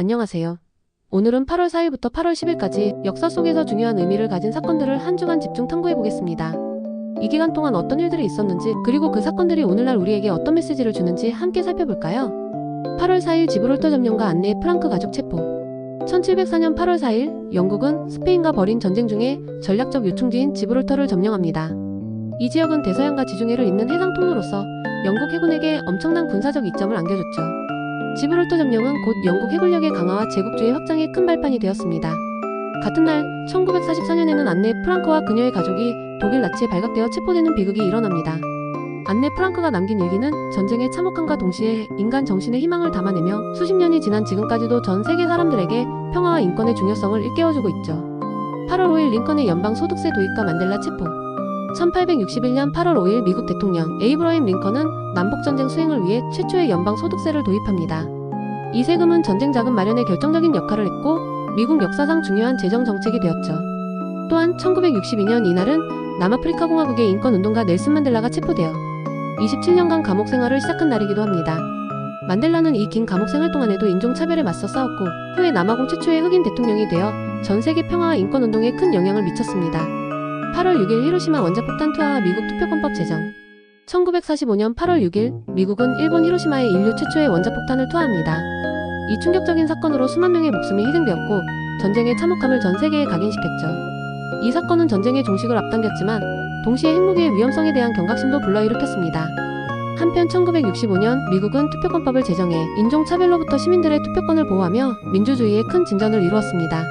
안녕하세요. 오늘은 8월 4일부터 8월 10일까지 역사 속에서 중요한 의미를 가진 사건들을 한 주간 집중 탐구해 보겠습니다. 이 기간 동안 어떤 일들이 있었는지, 그리고 그 사건들이 오늘날 우리에게 어떤 메시지를 주는지 함께 살펴볼까요? 8월 4일 지브롤터 점령과 안내 프랑크 가족 체포. 1704년 8월 4일 영국은 스페인과 벌인 전쟁 중에 전략적 요충지인 지브롤터를 점령합니다. 이 지역은 대서양과 지중해를 잇는 해상 통로로서 영국 해군에게 엄청난 군사적 이점을 안겨줬죠. 지브롤터 점령은 곧 영국 해군력의 강화와 제국주의 확장의 큰 발판이 되었습니다. 같은 날 1944년에는 안네 프랑크와 그녀의 가족이 독일 나치에 발각되어 체포되는 비극이 일어납니다. 안네 프랑크가 남긴 일기는 전쟁의 참혹함과 동시에 인간 정신의 희망을 담아내며 수십 년이 지난 지금까지도 전 세계 사람들에게 평화와 인권의 중요성을 일깨워주고 있죠. 8월 5일 링컨의 연방 소득세 도입과 만델라 체포. 1861년 8월 5일 미국 대통령 에이브러임 링컨은 남북전쟁 수행을 위해 최초의 연방 소득세를 도입합니다. 이 세금은 전쟁 자금 마련에 결정적인 역할을 했고 미국 역사상 중요한 재정 정책이 되었죠. 또한 1962년 이날은 남아프리카 공화국의 인권 운동가 넬슨 만델라가 체포되어 27년간 감옥 생활을 시작한 날이기도 합니다. 만델라는 이 긴 감옥 생활 동안에도 인종 차별에 맞서 싸웠고 후에 남아공 최초의 흑인 대통령이 되어 전 세계 평화와 인권 운동에 큰 영향을 미쳤습니다. 8월 6일 히로시마 원자폭탄 투하와 미국 투표권법 제정. 1945년 8월 6일 미국은 일본 히로시마에 인류 최초의 원자폭탄을 투하합니다. 이 충격적인 사건으로 수만 명의 목숨이 희생되었고 전쟁의 참혹함을 전 세계에 각인시켰죠. 이 사건은 전쟁의 종식을 앞당겼지만 동시에 핵무기의 위험성에 대한 경각심도 불러일으켰습니다. 한편 1965년 미국은 투표권법을 제정해 인종차별로부터 시민들의 투표권을 보호하며 민주주의에 큰 진전을 이루었습니다.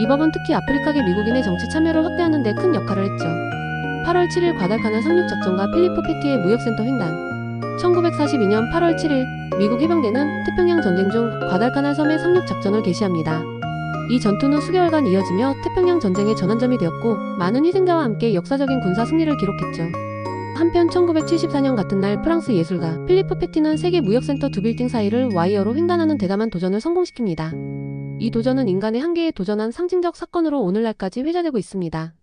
이 법은 특히 아프리카계 미국인의 정치 참여를 확대하는 데 큰 역할을 했죠. 8월 7일 과달카날 상륙작전과 필리프 페티의 무역센터 횡단 1942년 8월 7일 미국 해병대는 태평양 전쟁 중 과달카날 섬의 상륙작전을 개시합니다. 이 전투는 수개월간 이어지며 태평양 전쟁의 전환점이 되었고 많은 희생자와 함께 역사적인 군사 승리를 기록했죠. 한편 1974년 같은 날 프랑스 예술가 필리프 페티는 세계 무역센터 두 빌딩 사이를 와이어로 횡단하는 대담한 도전을 성공시킵니다. 이 도전은 인간의 한계에 도전한 상징적 사건으로 오늘날까지 회자되고 있습니다.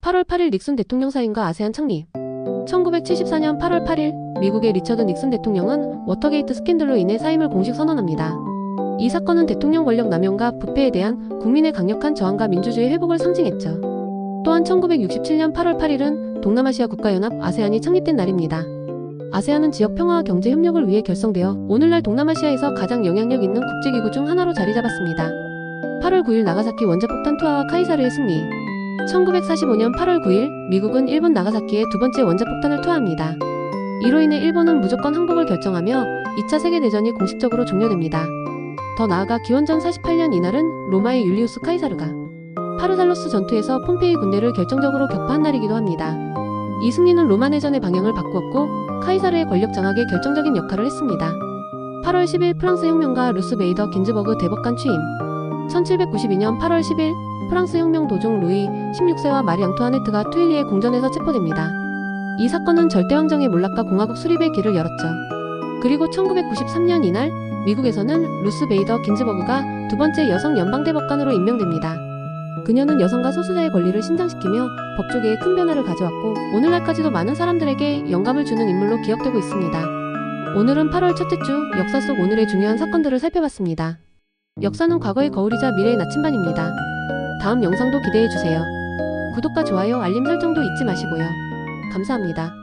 8월 8일 닉슨 대통령 사임과 아세안 창립 1974년 8월 8일 미국의 리처드 닉슨 대통령은 워터게이트 스캔들로 인해 사임을 공식 선언합니다. 이 사건은 대통령 권력 남용과 부패에 대한 국민의 강력한 저항과 민주주의 회복을 상징했죠. 또한 1967년 8월 8일은 동남아시아 국가연합 아세안이 창립된 날입니다. 아세안은 지역 평화와 경제 협력을 위해 결성되어 오늘날 동남아시아에서 가장 영향력 있는 국제기구 중 하나로 자리 잡았습니다. 8월 9일 나가사키 원자폭탄 투하와 카이사르의 승리. 1945년 8월 9일 미국은 일본 나가사키에 두 번째 원자폭탄을 투하합니다. 이로 인해 일본은 무조건 항복을 결정하며 2차 세계대전이 공식적으로 종료됩니다. 더 나아가 기원전 48년 이날은 로마의 율리우스 카이사르가 파르살로스 전투에서 폼페이 군대를 결정적으로 격파한 날이기도 합니다. 이 승리는 로마 내전의 방향을 바꾸었고 카이사르의 권력 장악에 결정적인 역할을 했습니다. 8월 10일 프랑스 혁명가 루스 베이더 긴즈버그 대법관 취임 1792년 8월 10일 프랑스 혁명 도중 루이 16세와 마리 앙투아네트가 투일리에 궁전에서 체포됩니다. 이 사건은 절대왕정의 몰락과 공화국 수립의 길을 열었죠. 그리고 1993년 이날 미국에서는 루스 베이더 긴즈버그가 두 번째 여성 연방대법관으로 임명됩니다. 그녀는 여성과 소수자의 권리를 신장시키며 법조계에 큰 변화를 가져왔고 오늘날까지도 많은 사람들에게 영감을 주는 인물로 기억되고 있습니다. 오늘은 8월 첫째 주 역사 속 오늘의 중요한 사건들을 살펴봤습니다. 역사는 과거의 거울이자 미래의 나침반입니다. 다음 영상도 기대해주세요. 구독과 좋아요, 알림 설정도 잊지 마시고요. 감사합니다.